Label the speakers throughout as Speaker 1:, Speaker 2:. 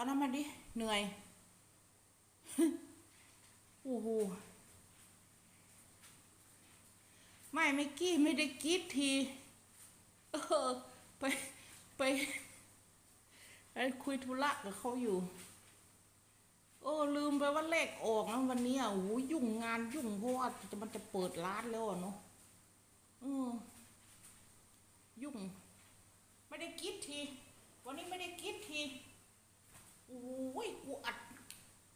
Speaker 1: เอาน้ำมาดิ เหนื่อย โอ้โห ไม่ไม่กี้ไม่ได้กีดที เออ ไป ไปไปคุยธุระกับเขาอยู่ โอ้ลืมไปว่าเลขออกนะวันนี้อะโอ้ยุ่งงานยุ่งเพราะว่าจะมันจะเปิดร้านแล้วอเนาะเออยุ่ง ไม่ได้กรีดที วันนี้ไม่ได้กรีดที อ้ยกูอัด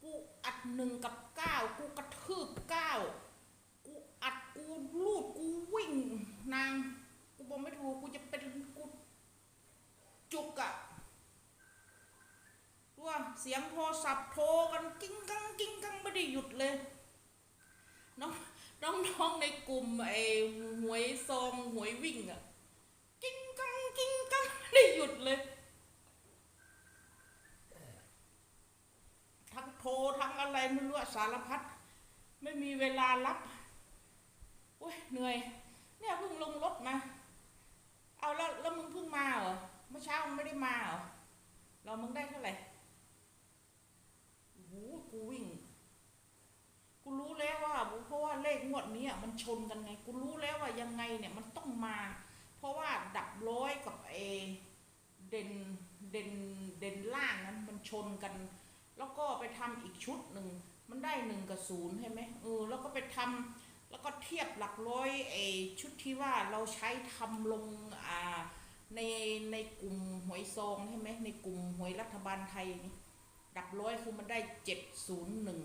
Speaker 1: กูอัดหนึ่งกับเก้ากูกระทืบเก้ากูอัดกูลูดกูวิ่ง นาง กูบอกไม่ถูกกูจะเป็นกูจุกอะว่าเสียงโทรศัพท์โทรกันกิ้งกังกิ้งกังไม่ได้หยุดเลย น้องน้องน้องในกลุ่มไอ้หวยซองหวยวิ่งอะกิ้งกังกิ้งกังไม่ได้หยุดเลย ทั้งโทรทั้งอะไรไม่รู้อะสารพัดไม่มีเวลารับโอ้ยเหนื่อย เนี่ยเพิ่งลงรถมา เอาแล้วแล้วมึงเพิ่งมาเหรอเมื่อเช้ามึงไม่ได้มาเหรอเรามึงได้เท่าไหร่โอ้โหกูวิ่งกูรู้แล้วว่าเพราะว่าเลขงวดนี้มันชนกันไงกูรู้แล้วว่ายังไงเนี่ยมันต้องมา เพราะว่าดับร้อยกับเอเด่นเด่นเด่นล่างนั้นมันชนกัน แล้วก็ไปทำอีกชุดหนึ่ง มันได้หนึ่งกับศูนย์ใช่ไหมเออแล้วก็ไปทำแล้วก็เทียบหลักร้อยไอชุดที่ว่าเราใช้ทำลงอ่าในในกลุ่มหวยซองใช่ไหมในกลุ่มหวยรัฐบาลไทยนี่ดับร้อยคือมันได้เจ็ดศูนย์หนึ่ง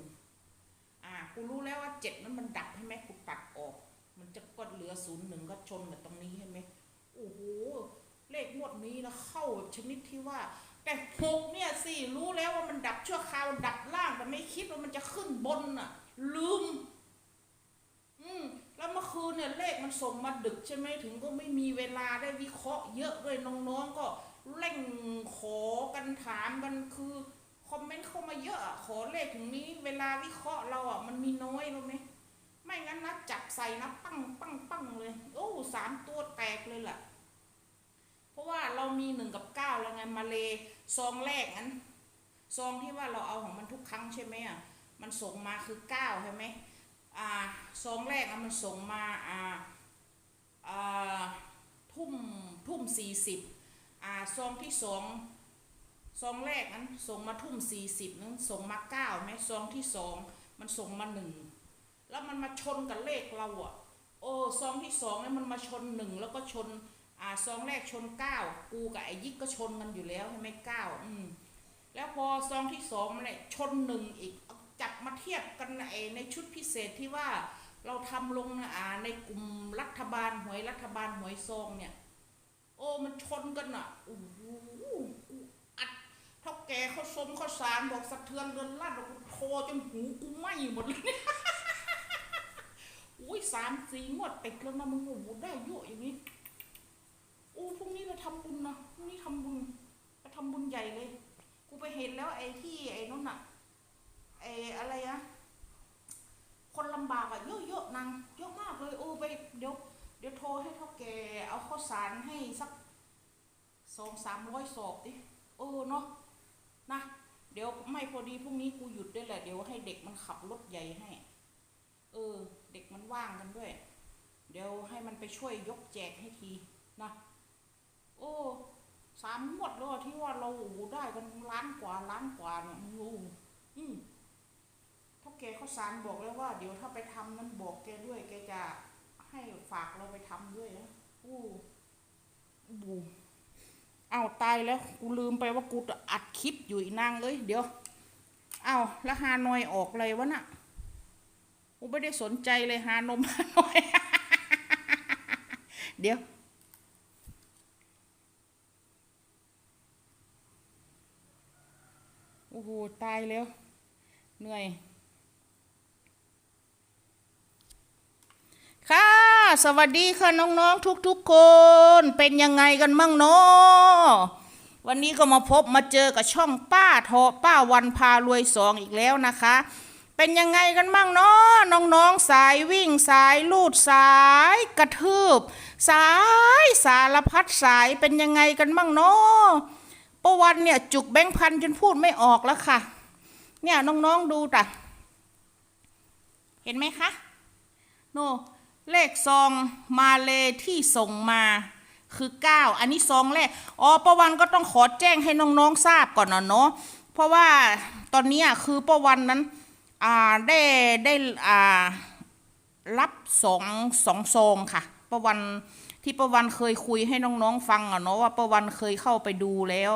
Speaker 1: อ่ากูรู้แล้วว่าเจ็ดนั้นมันดับใช่ไหมกูตัดออก มันจะก็เหลือศูนย์หนึ่งก็ชนกับตรงนี้ใช่ไหมโอ้โหเลขงวดนี้นะเข้าชนิดที่ว่า แต่หกเนี่ยสิรู้แล้วว่ามันดับชั่วคราวดับล่างแต่ไม่คิดว่ามันจะขึ้นบนน่ะ ลืม อืมแล้วเมื่อคืนเนี่ยเลขมันส่งมาดึกใช่ไหมถึงก็ไม่มีเวลาได้วิเคราะห์เยอะด้วยน้องๆก็เร่งขอกันถามกันคือคอมเมนต์เข้ามาเยอะขอเลขถึงนี้ เวลาวิเคราะห์เราอะมันมีน้อยรู้ไหมไม่งั้นนะจับใส่นะ ปั้งปั้งปั้งเลย โอ้สามตัวแตกเลยล่ะ ราะว่าเรามีหนึ่งกับเก้าแล้วไงมาเลซองแรกนั้นซองที่ว่าเราเอาของมันทุกครั้งใช่ไหมอะมันส่งมาคือเก้าใช่ไหมอ่าซองแรกนะมันส่งมาอ่าอ่าทุ่มทุ่มสี่สิบอ่าซองที่สองซองแรกนั้นส่งมาทุ่มสี่สิบนั้นส่งมาเก้าไหมซองที่สองมันส่งมาหนึ่งแล้วมันมาชนกับเลขเราอะโอ้ซองที่สองเนี่ยมันมาชนหนึ่งแล้วก็ชน อ่าซองแรกชนเก้ากูกับไอ้ยิกก็ชนกันอยู่แล้วใช่ไหมเก้าอืมแล้วพอซองที่สองมันเนี่ยชนหนึ่งอีกจับมาเทียบกันในในชุดพิเศษที่ว่าเราทำลงอ่าในกลุ่มรัฐบาลหวยรัฐบาลหวยซองเนี่ย โอ้มันชนกันอะโอ้โหอัดเท่าแกเขาสมเขาสารบอกสะเทือนเรือนลั่นกูโทรจนหูกูไหม้หมดเลยเนี่ยอุ้ยสามสี่งวดติดแล้วนะมึงโอ้โหได้เยอะอย่างนี้ อู้พรุ่งนี้เราทำบุญนะพรุ่งนี้ทำบุญไปทำบุญใหญ่เลย กูไปเห็นแล้วไอ้ที่ไอ้นั่นน่ะไอ้อะไรอะคนลำบากอะเยอะๆนางเยอะมากเลยโอ้ไปเดี๋ยวเดี๋ยวโทรให้เท่าแกเอาข้าวสารให้สักสองสามร้อยสอบดิเออเนาะนะเดี๋ยวไม่พอดีพรุ่งนี้กูหยุดด้วยแหละเดี๋ยวให้เด็กมันขับรถใหญ่ให้ เออ เด็กมันว่างกันด้วย เดี๋ยวให้มันไปช่วยยกแจกให้ทีนะ โอ้สามงวดแล้วที่ว่าเราได้กันล้านกว่าล้านกว่าเนี่ยมึงรู้อืมเท่าแกเขาสารบอกแล้วว่า เดี๋ยวถ้าไปทำนั้นบอกแกด้วยแกจะให้ฝากเราไปทำด้วยนะอู้บูเอาตายแล้ว กูลืมไปว่ากูอัดคลิปอยู่อีนางเอ้ยเดี๋ยว เอาแล้วฮานอยออกเลยวะน่ะกูไม่ได้สนใจเลยฮานมฮานอย เดี๋ยว อ้โห ตายแล้ว เหนื่อย ค่ะ สวัสดีค่ะน้องๆทุกๆคน เป็นยังไงกันมั่งเนาะวันนี้ก็มาพบมาเจอกับช่องป้าทอป้าวันพารวยสองอีกแล้วนะคะ เป็นยังไงกันมั่งเนาะน้องๆสายวิ่งสายลูดสายกระทืบ สายสารพัดสายเป็นยังไงกันมั่งเนาะ ประวันเนี่ยจุกแบงค์พันจนพูดไม่ออกแล้วค่ะ เนี่ยน้องๆดูจ้ะเห็นไหมคะโนเลขซองมาเลยที่ส่งมาคือเก้าอันนี้ซองแรกอ๋อประวันก็ต้องขอแจ้งให้น้องๆทราบก่อนนะเนาะเพราะว่าตอนนี้คือประวันนั้นอ่าได้ได้อ่ารับสองสองซองค่ะประวัน ที่ประวันเคยคุยให้น้องๆฟังอะเนาะว่าประวันเคยเข้าไปดูแล้ว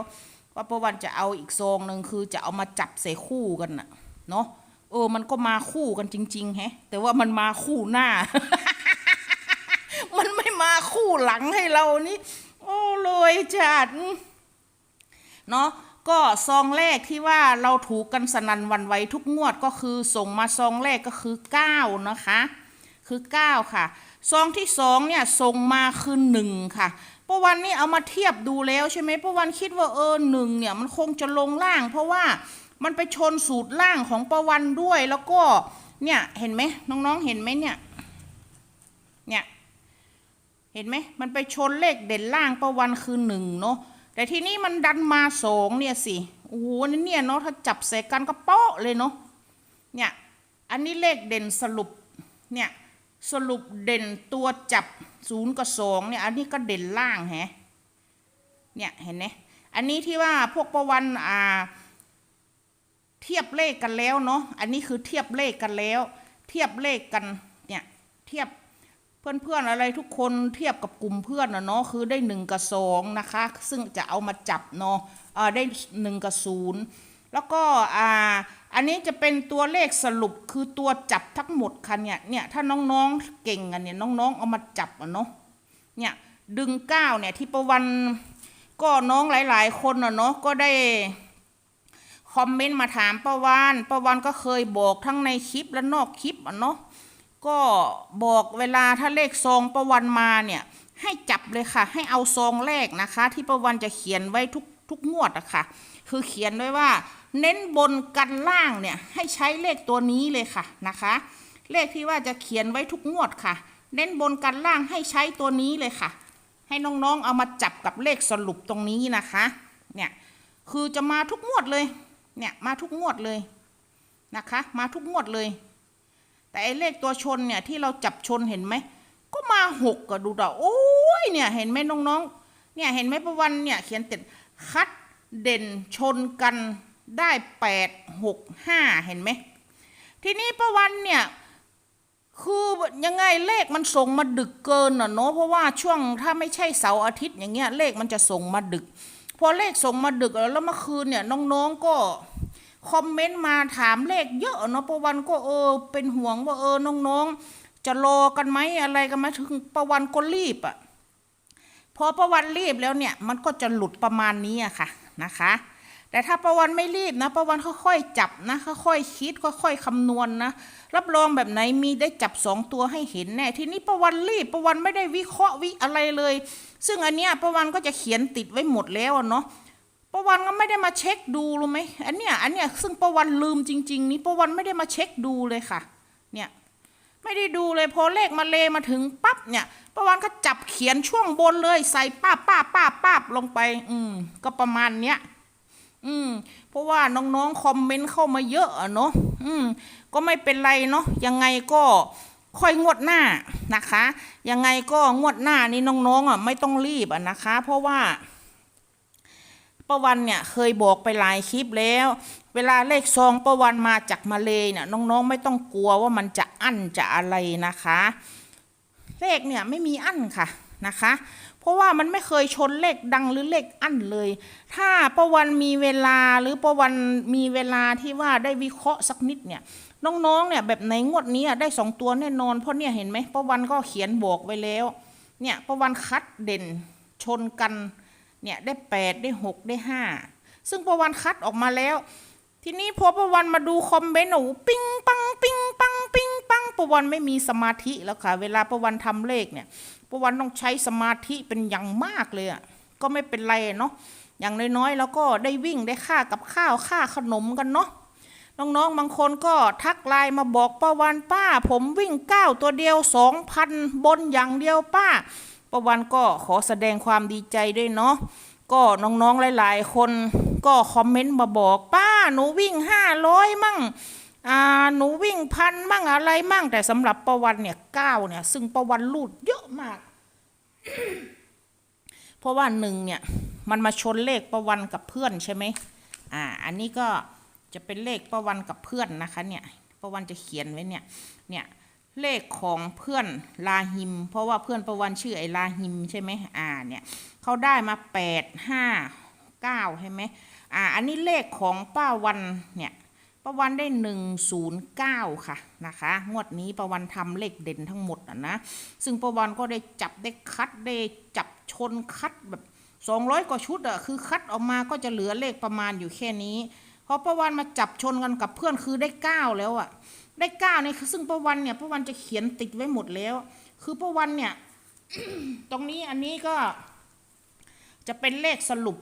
Speaker 1: ว่าประวันจะเอาอีกซองหนึ่งคือจะเอามาจับใส่คู่กันน่ะเนาะเออมันก็มาคู่กันจริงๆแฮะ แต่ว่ามันมาคู่หน้า มันไม่มาคู่หลังให้เรานี่ โอ้เลยจัดเนาะก็ซองแรกที่ว่าเราถูกกันสนันวันไหวทุกงวดก็คือส่งมาซองแรกก็คือ 9 นะคะ คือ 9 ค่ะ ซองที่สองเนี่ยส่งมาคือหนึ่งค่ะประวันนี่เอามาเทียบดูแล้วใช่ไหมประวันคิดว่าเออหนึ่งเนี่ยมันคงจะลงล่าง เพราะว่ามันไปชนสูตรล่างของประวันด้วยแล้วก็เนี่ยเห็นไหมน้องๆเห็นไหมเนี่ยเนี่ยเห็นไหมมันไปชนเลขเด่นล่างประวันคือหนึ่งเนาะแต่ทีนี้มันดันมาสองเนี่ยสิโอ้โหนี่เนี่ยเนาะถ้าจับใส่กันก็เปาะเลยเนาะเนี่ยอันนี้เลขเด่นสรุปเนี่ย สรุปเด่นตัวจับศูนย์กับสองเนี่ยอันนี้ก็เด่นล่างแฮะเนี่ยเห็นไหมอันนี้ที่ว่าพวกประวันอ่า เทียบเลขกันแล้วเนาะอันนี้คือเทียบเลขกันแล้ว เทียบเลขกันเนี่ยเทียบเพื่อนๆอะไรทุกคนเทียบกับกลุ่มเพื่อนนะเนาะคือได้หนึ่งกับสองนะคะ ซึ่งจะเอามาจับเนาะได้หนึ่งกับศูนย์แล้วก็อ่า นนี้จะเป็นตัวเลขสรุปคือตัวจับทั้งหมดค่ะเนี่ยเนี่ยถ้าน้องๆเก่งกันเนี่ยน้องๆเอามาจับอะเนาะเนี่ยดึงเก้าเนี่ยที่ประวันก็น้องหลายๆ คนอะเนาะก็ได้คอมเมนต์มาถามประวันประวันก็เคยบอกทั้งในคลิปและนอกคลิปอะเนาะก็บอกเวลาถ้าเลขซองประวันมาเนี่ยให้จับเลยค่ะ ให้เอาซองแรกนะคะ ที่ประวันจะเขียนไว้ทุกทุกงวดอะค่ะ คือเขียนไว้ว่า เน้นบนกันล่างเนี่ยให้ใช้เลขตัวนี้เลยค่ะนะคะ เลขที่ว่าจะเขียนไว้ทุกงวดค่ะ เน้นบนกันล่างให้ใช้ตัวนี้เลยค่ะ ให้น้องๆเอามาจับกับเลขสรุปตรงนี้นะคะเนี่ยคือจะมาทุกงวดเลยเนี่ยมาทุกงวดเลยนะคะ มาทุกงวดเลย แต่ไอ้เลขตัวชนเนี่ยที่เราจับชนเห็นไหมก็มาหกก็ดูดาโอ้ยเนี่ยเห็นไหมน้องๆเนี่ยเห็นไหมประวันเนี่ยเขียนเต็ดคัดเด่นชนกัน ได้แปดหกห้าเห็นไหม ทีนี้ประวันเนี่ย คือยังไงเลขมันส่งมาดึกเกินอะเนาะเพราะว่าช่วงถ้าไม่ใช่เสาร์อาทิตย์อย่างเงี้ยเลขมันจะส่งมาดึก พอเลขส่งมาดึกแล้วแล้วเมื่อคืนเนี่ยน้องๆก็คอมเมนต์มาถามเลขเยอะเนาะประวันก็เออ เป็นห่วงว่าเออน้องๆ จะรอกันไหมอะไรกันไหมถึงประวันก็รีบอะ่ะพอประวันรีบแล้วเนี่ยมันก็จะหลุดประมาณนี้อะค่ะนะคะ แต่ถ้าประวันไม่รีบนะประวันค่อยๆจับนะค่อยๆคิดค่อยๆคำนวณนะรับรองแบบไหนมีได้จับสองตัวให้เห็นแน่ทีนี้ประวันรีบประวันไม่ได้วิเคราะห์วิอะไรเลย ซึ่งอันเนี้ยประวันก็จะเขียนติดไว้หมดแล้วเนาะประวันก็ไม่ได้มาเช็คดูรู้ไหมอันเนี้ยอันเนี้ยซึ่งประวันลืมจริง ๆ นี่ประวันไม่ได้มาเช็คดูเลยค่ะ เนี่ยไม่ได้ดูเลยพอเลขมาเลมาถึงปั๊บเนี่ยประวันก็จับเขียนช่วงบนเลยใส่ป้าป้าป้าป้าลงไป อืมก็ประมาณเนี้ย อืม เพราะว่าน้องๆคอมเมนต์เข้ามาเยอะอะเนาะอืม ก็ไม่เป็นไรเนาะยังไงก็ค่อยงวดหน้านะคะ ยังไงก็งวดหน้านี่น้องๆอะไม่ต้องรีบอะนะคะ เพราะว่าประวันเนี่ยเคยบอกไปหลายคลิปแล้ว เวลาเลขซองประวันมาจากมาเลยเนี่ยน้องๆ ไม่ต้องกลัวว่ามันจะอั้นจะอะไรนะคะ เลขเนี่ยไม่มีอั้นค่ะนะคะ เพราะว่ามันไม่เคยชนเลขดังหรือเลขอั้นเลย ถ้าประวันมีเวลาหรือประวันมีเวลาที่ว่าได้วิเคราะห์สักนิดเนี่ยน้องๆเนี่ยแบบไหนงวดนี้ได้สองตัวแน่นอน เพราะเนี่ยเห็นไหมประวันก็เขียนบอกไว้แล้ว เนี่ยประวันคัดเด่นชนกันเนี่ยได้แปดได้หกได้ห้าซึ่งประวันคัดออกมาแล้ว ทีนี้พอประวันมาดูคอมเมนต์โอ้โหปิ้งปังปิ้งปังปิ้งปังประวันไม่มีสมาธิแล้วค่ะ เวลาประวันทำเลขเนี่ยประวันต้องใช้สมาธิเป็นอย่างมากเลยอะก็ไม่เป็นไรเนาะอย่างน้อยๆแล้วก็ได้วิ่งได้ค่ากับข้าวค่าขนมกันเนาะน้องๆบางคนก็ทักไลน์มาบอกประวันป้า ผมวิ่งก้าวตัวเดียวสองพันบนอย่างเดียวป้าประวันก็ขอแสดงความดีใจด้วยเนาะ ก็น้องๆหลายๆ คนก็คอมเมนต์มาบอกป้าหนูวิ่งห้าร้อยมั่งอ่าหนูวิ่งพันมั่งอะไรมั่งแต่สำหรับประวันเนี่ยเก้าเนี่ยซึ่งประวันลูดเยอะมาก เพราะว่าหนึ่งเนี่ยมันมาชนเลขประวันกับเพื่อนใช่ไหมอ่าอันนี้ก็จะเป็นเลขประวันกับเพื่อนนะคะเนี่ยประวันจะเขียนไว้เนี่ยเนี่ย เลขของเพื่อนลาหิม เพราะว่าเพื่อนประวันชื่อไอ้ลาหิมใช่ไหมอ่าเนี่ยเขาได้มาแปดห้าเก้าใช่ไหมอ่าอันนี้เลขของป้าวันเนี่ยป้าวันได้หนึ่งศูนย์เก้าค่ะนะคะงวดนี้ป้าวันทำเลขเด่นทั้งหมดอะนะซึ่งป้าวันก็ได้จับได้คัดได้จับชนคัดแบบสองร้อยกว่าชุดอะคือคัดออกมาก็จะเหลือเลขประมาณอยู่แค่นี้พอป้าวันมาจับชนกันกับเพื่อนคือได้เก้าแล้วอะ ได้เก้าเนี่ยซึ่งป้าวันเนี่ยป้าวันจะเขียนติดไว้หมดแล้ว คือป้าวันเนี่ย ตรงนี้อันนี้ก็จะเป็นเลขสรุป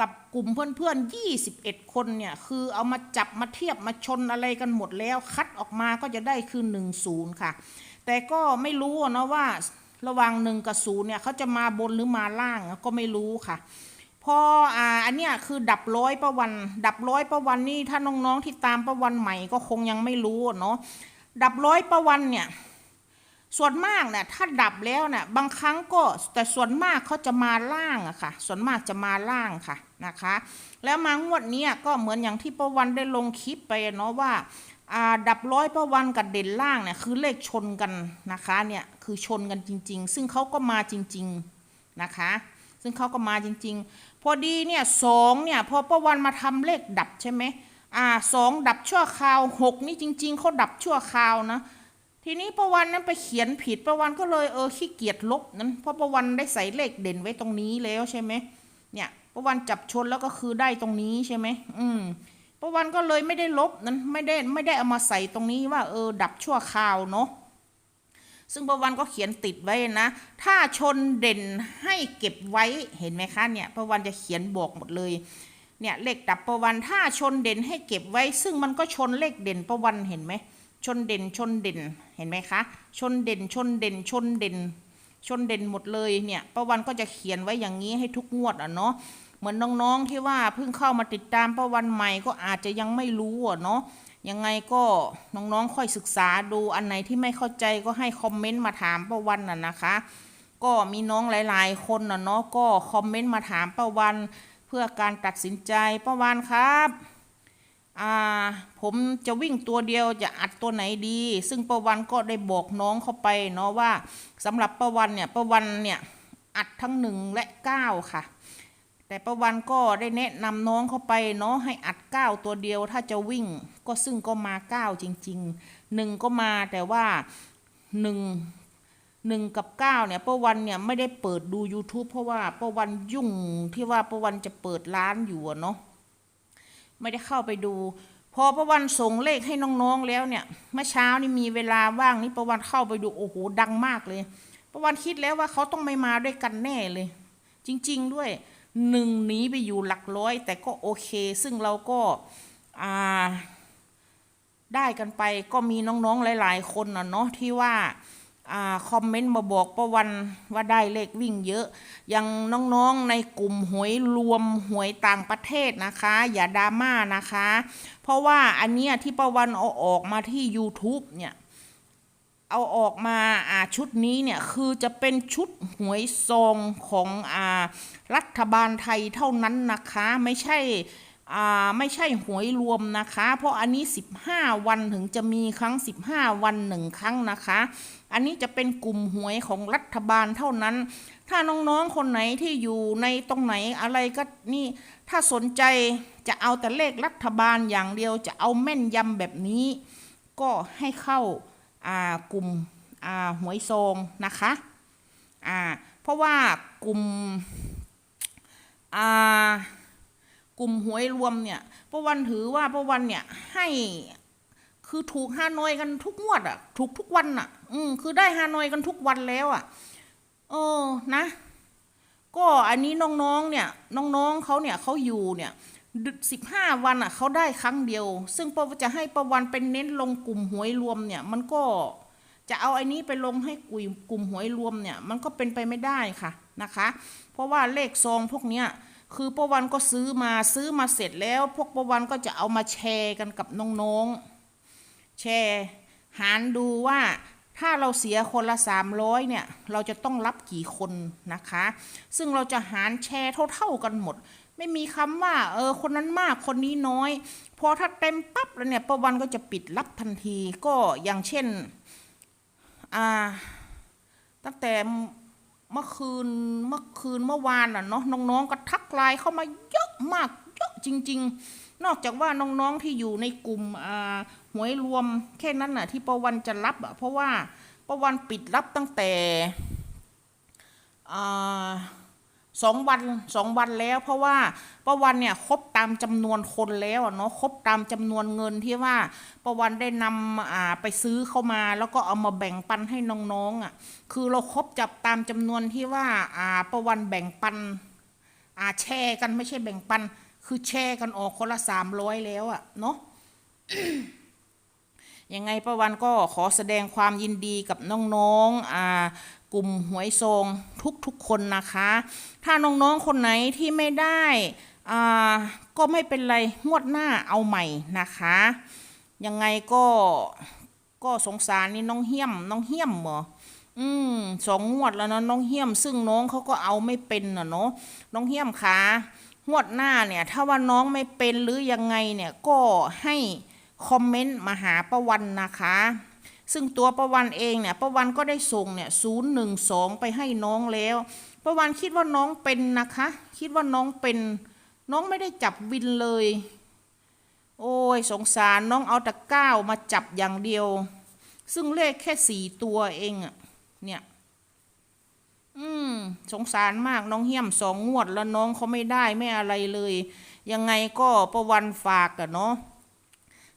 Speaker 1: กับกลุ่มเพื่อนๆ 21 คนเนี่ย คือเอามาจับมาเทียบมาชนอะไรกันหมดแล้ว คัดออกมาก็จะได้คือ 10 ค่ะ แต่ก็ไม่รู้นะว่าระหว่าง1กับ0เนี่ยเขาจะมาบนหรือมาล่างก็ไม่รู้ค่ะ พออ่าอันเนี้ยคือดับร้อยประวัน ดับร้อยประวันนี่ถ้าน้องๆที่ตามประวันใหม่ก็คงยังไม่รู้เนาะดับร้อยประวันเนี่ยส่วนมากเนี่ยถ้าดับแล้วเนี่ยบางครั้งก็แต่ส่วนมากเขาจะมาล่างอะค่ะ ส่วนมากจะมาล่างค่ะนะคะ แล้วมางวดนี้ก็เหมือนอย่างที่ประวันได้ลงคลิปไปเนาะว่าดับร้อยประวันกับเด่นล่างเนี่ยคือเลขชนกันนะคะเนี่ยคือชนกันจริง ๆ ซึ่งเขาก็มาจริง ๆนะคะ ซึ่งเขาก็มาจริง ๆ พอดีเนี่ยสองเนี่ยพอประวันมาทำเลขดับใช่ไหมอ่าสองดับชั่วคราวหกนี่จริง ๆเขาดับชั่วคราวนะทีนี้ประวันนั้นไปเขียนผิดประวันก็เลยเออขี้เกียจลบนั้นเพราะประวันได้ใส่เลขเด่นไว้ตรงนี้แล้วใช่ไหมเนี่ยประวันจับชนแล้วก็คือได้ตรงนี้ใช่ไหมอืมประวันก็เลยไม่ได้ลบนั้นไม่ได้ไม่ได้เอามาใส่ตรงนี้ว่าเออดับชั่วคราวเนาะ ซึ่งประวันก็เขียนติดไว้นะ ถ้าชนเด่นให้เก็บไว้เห็นไหมคะเนี่ยประวันจะเขียนบอกหมดเลยเนี่ยเลขดับประวันถ้าชนเด่นให้เก็บไว้ ซึ่งมันก็ชนเลขเด่นประวันเห็นไหมชนเด่นชนเด่นเห็นไหมคะ ชนเด่นชนเด่นชนเด่น ชนเด่นหมดเลยเนี่ยประวันก็จะเขียนไว้อย่างนี้ให้ทุกงวดอะเนาะเหมือนน้องๆที่ว่าเพิ่งเข้ามาติดตามประวันใหม่ก็อาจจะยังไม่รู้อะเนาะ ยังไงก็น้องๆค่อยศึกษาดูอันไหนที่ไม่เข้าใจก็ให้คอมเมนต์มาถามประวันน่ะนะคะ ก็มีน้องหลาย ๆ คนน่ะเนาะก็คอมเมนต์มาถามประวันเพื่อการตัดสินใจประวันครับอ่าผมจะวิ่งตัวเดียวจะอัดตัวไหนดี ซึ่งประวันก็ได้บอกน้องเข้าไปเนาะว่าสำหรับประวันเนี่ยประวันเนี่ยอัดทั้งหนึ่งและเก้าค่ะ แต่ประวันก็ได้แนะนำน้องเข้าไปเนาะให้อัดก้าวตัวเดียวถ้าจะวิ่งก็ซึ่งก็มาก้าวจริงๆหนึ่งก็มาแต่ว่าหนึ่งหนึ่งกับเก้าเนี่ยประวันเนี่ยไม่ได้เปิดดู YouTube เพราะว่าประวันยุ่งที่ว่าประวันจะเปิดร้านอยู่เนาะไม่ได้เข้าไปดู พอประวันส่งเลขให้น้องๆแล้วเนี่ยเมื่อเช้านี่มีเวลาว่างนี่ประวันเข้าไปดูโอ้โหดังมากเลยประวันคิดแล้วว่าเขาต้องไม่มาด้วยกันแน่เลย จริง ๆ ด้วย หนึ่งหนีไปอยู่หลักร้อย แต่ก็โอเค ซึ่งเราก็าได้กันไปก็มีน้องๆหลาย ๆ คนนะเนาะที่ว่าอาคอมเมนต์มาบอกประวันว่าได้เลขวิ่งเยอะอย่างน้องๆในกลุ่มหวยรวมหวยต่างประเทศนะคะ อย่าดราม่านะคะ เพราะว่าอันเนี้ยที่ประวันเอาออกมาที่ YouTube เนี่ย เอาออกมาอ่าชุดนี้เนี่ยคือจะเป็นชุดหวยซองของอ่ารัฐบาลไทยเท่านั้นนะคะไม่ใช่อ่าไม่ใช่หวยรวมนะคะ เพราะอันนี้ 15 วันถึงจะมีครั้ง 15 วันหนึ่งครั้งนะคะ อันนี้จะเป็นกลุ่มหวยของรัฐบาลเท่านั้น ถ้าน้องๆคนไหนที่อยู่ในตรงไหนอะไรก็นี่ถ้าสนใจจะเอาแต่เลขรัฐบาลอย่างเดียวจะเอาแม่นยำแบบนี้ ก็ให้เข้าอ่า กลุ่มหวยโซงนะคะเพราะว่ากลุ่มกลุ่มหวยรวมเนี่ยประวันถือว่าประวันเนี่ยให้คือถูกฮานอยกันทุกงวดอะถูกทุกวันอะอืมคือได้ฮานอยกันทุกวันแล้วอะเออนะ ก็อันนี้น้องๆเนี่ย น้องๆเขาเนี่ยเขาอยู่เนี่ย สิบห้าวันอะเขาได้ครั้งเดียว ซึ่งปะจะให้ประวันเป็นเน้นลงกลุ่มหวยรวมเนี่ย มันก็จะเอาไอ้นี้ไปลงให้กลุ่มกลุ่มหวยรวมเนี่ย มันก็เป็นไปไม่ได้ค่ะนะคะ เพราะว่าเลขซองพวกเนี้ยคือประวันก็ซื้อมาซื้อมาเสร็จแล้ว พวกประวันก็จะเอามาแชร์กันกับน้องๆแชร์หารดูว่าถ้าเราเสียคนละ 300เนี่ย เราจะต้องรับกี่คนนะคะ ซึ่งเราจะหารแชร์เท่า ๆกันหมด ไม่มีคำว่าเออคนนั้นมากคนนี้น้อยพอถ้าเต็มปั๊บแล้วเนี่ยประวันก็จะปิดรับทันทีก็อย่างเช่นอ่าตั้งแต่เมื่อคืนเมื่อคืนเมื่อวานอะเนาะน้องๆก็ทักไลน์เข้ามาเยอะมากเยอะจริง ๆ นอกจากว่าน้องๆที่อยู่ในกลุ่มอ่าหวยรวมแค่นั้นน่ะที่ประวันจะรับอะเพราะว่าประวันปิดรับตั้งแต่อ่า สองวันสองวันแล้ว เพราะว่าประวันเนี่ยครบตามจำนวนคนแล้วอะเนาะครบตามจำนวนเงินที่ว่าประวันได้นำอ่าไปซื้อเข้ามา แล้วก็เอามาแบ่งปันให้น้องๆอะคือเราครบจับตามจำนวนที่ว่าอ่าประวันแบ่งปันอ่าแชร์กันไม่ใช่แบ่งปัน คือแชร์กันออกคนละสามร้อยแล้วอะเนาะ ยังไงประวันก็ขอแสดงความยินดีกับน้องๆอ่ากลุ่มหวยซองทุกๆคนนะคะ ถ้าน้องๆคนไหนที่ไม่ได้อ่าก็ไม่เป็นไรงวดหน้าเอาใหม่นะคะ ยังไงก็ก็สงสารนี่น้องเฮี้ยมน้องเฮี้ยมเหรออืมสองงวดแล้วนะน้องเฮี้ยม ซึ่งน้องเขาก็เอาไม่เป็นน่ะเนาะน้องเฮี้ยมคะงวดหน้าเนี่ย ถ้าว่าน้องไม่เป็นหรือยังไงเนี่ยก็ให้ คอมเมนต์มาหาประวันนะคะ ซึ่งตัวประวันเองเนี่ยประวันก็ได้ส่งเนี่ยศูนย์หนึ่งสองไปให้น้องแล้วประวันคิดว่าน้องเป็นนะคะ คิดว่าน้องเป็นน้องไม่ได้จับวินเลย โอ้ยสงสารน้องเอาแต่ก้าวมาจับอย่างเดียว ซึ่งเลขแค่สี่ตัวเองอะเนี่ยอืมสงสารมากน้องเฮี้ยมสองงวดแล้วน้องเขาไม่ได้ไม่อะไรเลย ยังไงก็ประวันฝากอะเนาะ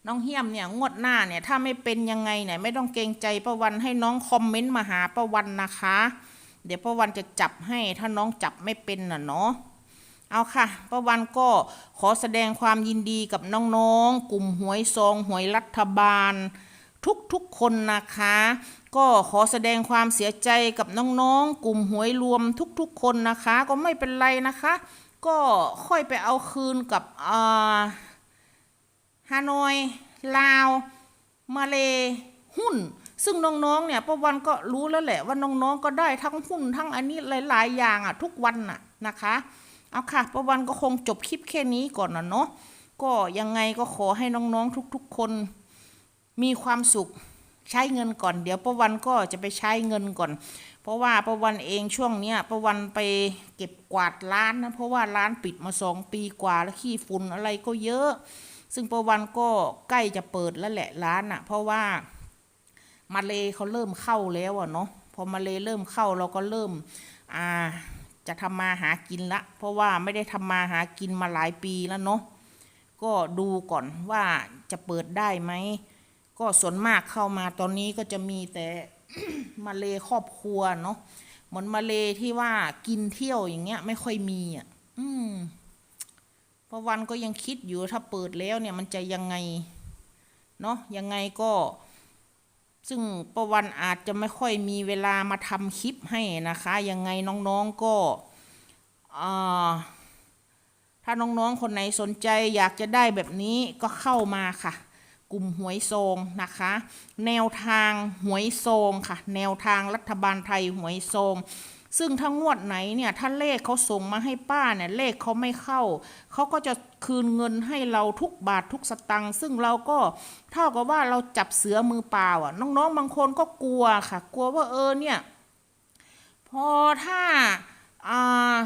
Speaker 1: น้องเฮียมเนี่ยงวดหน้าเนี่ยถ้าไม่เป็นยังไงเนี่ยไม่ต้องเกรงใจประวันให้น้องคอมเมนต์มาหาประวันนะคะ เดี๋ยวประวันจะจับให้ถ้าน้องจับไม่เป็นน่ะเนาะเอาค่ะประวันก็ขอแสดงความยินดีกับน้องๆ กลุ่มหวยซองหวยรัฐบาล ทุกๆคนนะคะ ก็ขอแสดงความเสียใจกับน้องๆ กลุ่มหวยรวมทุกๆ คนนะคะ ก็ไม่เป็นไรนะคะ ก็ค่อยไปเอาคืนกับอ่า ฮานอย ลาว มาเลหุ้น ซึ่งน้องๆเนี่ยประวันก็รู้แล้วแหละว่าน้องๆก็ได้ทั้งหุ้นทั้งอันนี้หลาย ๆ อย่างอะทุกวันน่ะนะคะเอาค่ะประวันก็คงจบคลิปแค่นี้ก่อนนะเนาะก็ยังไงก็ขอให้น้องๆทุกๆ คนมีความสุขใช้เงินก่อน เดี๋ยวประวันก็จะไปใช้เงินก่อน เพราะว่าประวันเองช่วงเนี้ยประวันไปเก็บกวาดร้านนะเพราะว่าร้านปิดมาสองปีกว่าแล้วขี้ฝุ่นอะไรก็เยอะ ซึ่งประวันก็ใกล้จะเปิดแล้วแหละร้านอะ่ะ เพราะว่ามาเลเขาเริ่มเข้าแล้วอะเนาะพอมาเลเริ่มเข้าเราก็เริ่มอ่าจะทำมาหากินละ เพราะว่าไม่ได้ทำมาหากินมาหลายปีแล้วเนาะก็ดูก่อนว่าจะเปิดได้ไหมก็ส่วนมากเข้ามาตอนนี้ก็จะมีแต่มาเลครอบครัวเนาะเหมือนมาเลที่ว่ากินเที่ยวอย่างเงี้ย ไม่ค่อยมีอะ อืม พราะวันก็ยังคิดอยู่ถ้าเปิดแล้วเนี่ยมันจะยังไงเนาะยังไงก็ ซึ่งประวันอาจจะไม่ค่อยมีเวลามาทำคลิปให้นะคะ ยังไงน้องๆก็อ่าถ้าน้องๆคนไหนสนใจอยากจะได้แบบนี้ก็เข้ามาค่ะ กลุ่มหวยซองนะคะ แนวทางหวยซองค่ะ แนวทางรัฐบาลไทยหวยซอง ซึ่งถ้างวดไหนเนี่ยถ้าเลขเขาส่งมาให้ป้าเนี่ยเลขเขาไม่เข้า เขาก็จะคืนเงินให้เราทุกบาททุกสตังค์ซึ่งเราก็เท่ากับว่าเราจับเสือมือเปล่าอะน้องๆบางคนก็กลัวค่ะ กลัวว่าเออเนี่ยพอถ้าอ่า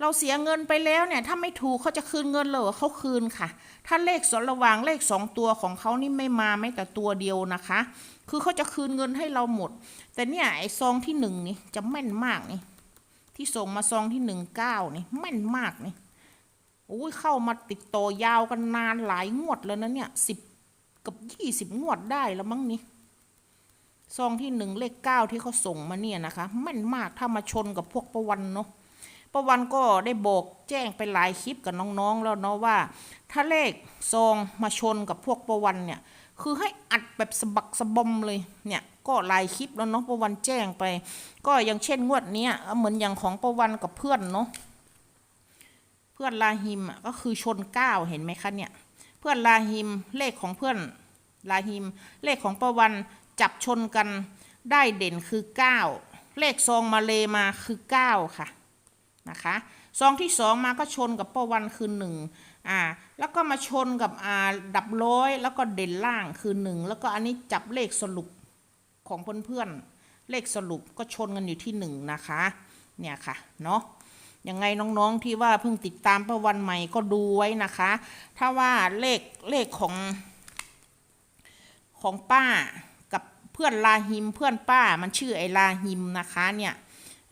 Speaker 1: เราเสียเงินไปแล้วเนี่ย ถ้าไม่ถูกเขาจะคืนเงินเลยเขาคืนค่ะ ถ้าเลขสนระหว่างเลขสองตัวของเขานี่ไม่มาไม่แต่ตัวเดียวนะคะ คือเขาจะคืนเงินให้เราหมด แต่เนี่ยไอ้ซองที่หนึ่งนี่จะแม่นมากนี่ ที่ส่งมาซองที่หนึ่งเก้านี่แม่นมากนี่โอ้ยเข้ามาติดต่อยาวกันนานหลายงวดแล้วนะเนี่ยสิบกับยี่สิบงวดได้แล้วมั้งนี่ซองที่หนึ่งเลขเก้าที่เขาส่งมาเนี่ยนะคะแม่นมากถ้ามาชนกับพวกประวันเนาะประวันก็ได้บอกแจ้งไปหลายคลิปกับน้องๆแล้วเนาะว่า ถ้าเลขซองมาชนกับพวกประวันเนี่ย คือให้อัดแบบสะบักสะบอมเลยเนี่ยก็ลายคลิปแล้วเนาะประวันแจ้งไป ก็อย่างเช่นงวดเนี้ยเหมือนอย่างของประวันกับเพื่อนเนาะเพื่อนลาฮิมก็คือชนเก้าเห็นไหมคะเนี่ย เพื่อนลาฮิมเลขของเพื่อนลาฮิม เลขของประวันจับชนกันได้เด่นคือ 9 เลขซองมาเลมาคือ 9 ค่ะ นะคะซองที่สองมาก็ชนกับประวันคือหนึ่งอ่าแล้วก็มาชนกับอ่าดับร้อยแล้วก็เด่นล่างคือหนึ่งแล้วก็อันนี้จับเลขสรุปของเพื่อนๆเลขสรุปก็ชนกันอยู่ที่หนึ่งนะคะเนี่ยค่ะเนาะยังไงน้องๆที่ว่าเพิ่งติดตามประวันใหม่ก็ดูไว้นะคะ ถ้าว่าเลขเลขของของป้ากับเพื่อนลาฮิมเพื่อนป้ามันชื่อไอลาฮิมนะคะเนี่ย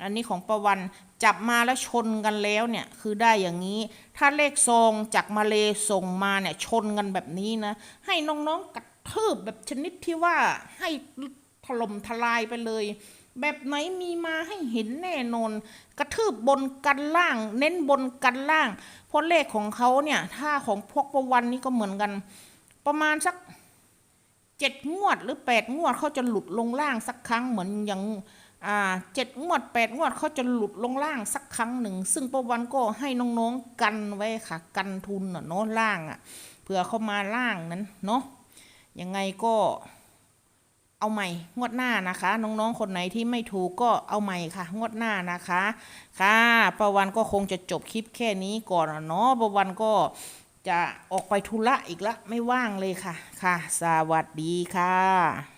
Speaker 1: อันนี้ของประวัน จับมาแล้วชนกันแล้วเนี่ยคือได้อย่างนี้ ถ้าเลขซองจากมาเลส่งมาเนี่ยชนกันแบบนี้นะ ให้น้องๆกระทืบแบบชนิดที่ว่าให้ถล่มทลายไปเลย แบบไหนมีมาให้เห็นแน่นอน กระทืบบนกันล่าง เน้นบนกันล่าง เพราะเลขของเขาเนี่ยถ้าของพวกประวันนี่ก็เหมือนกัน ประมาณสักเจ็ดงวดหรือแปดงวดเขาจะหลุดลงล่างสักครั้งเหมือนอย่าง เจ็ดงวดแปดงวดเขาจะหลุดลงล่างสักครั้งหนึ่ง ซึ่งประวันก็ให้น้องๆกันไว้ค่ะ กันทุนน่ะเนาะล่างอะเผื่อเขามาล่างนั้นเนาะยังไงก็เอาใหม่งวดหน้านะคะ น้องๆ คนไหนที่ไม่ถูกก็เอาใหม่ค่ะ งวดหน้านะคะ ค่ะประวันก็คงจะจบคลิปแค่นี้ก่อนอะเนาะประวันก็จะออกไปธุระอีกละไม่ว่างเลยค่ะ ค่ะ สวัสดีค่ะ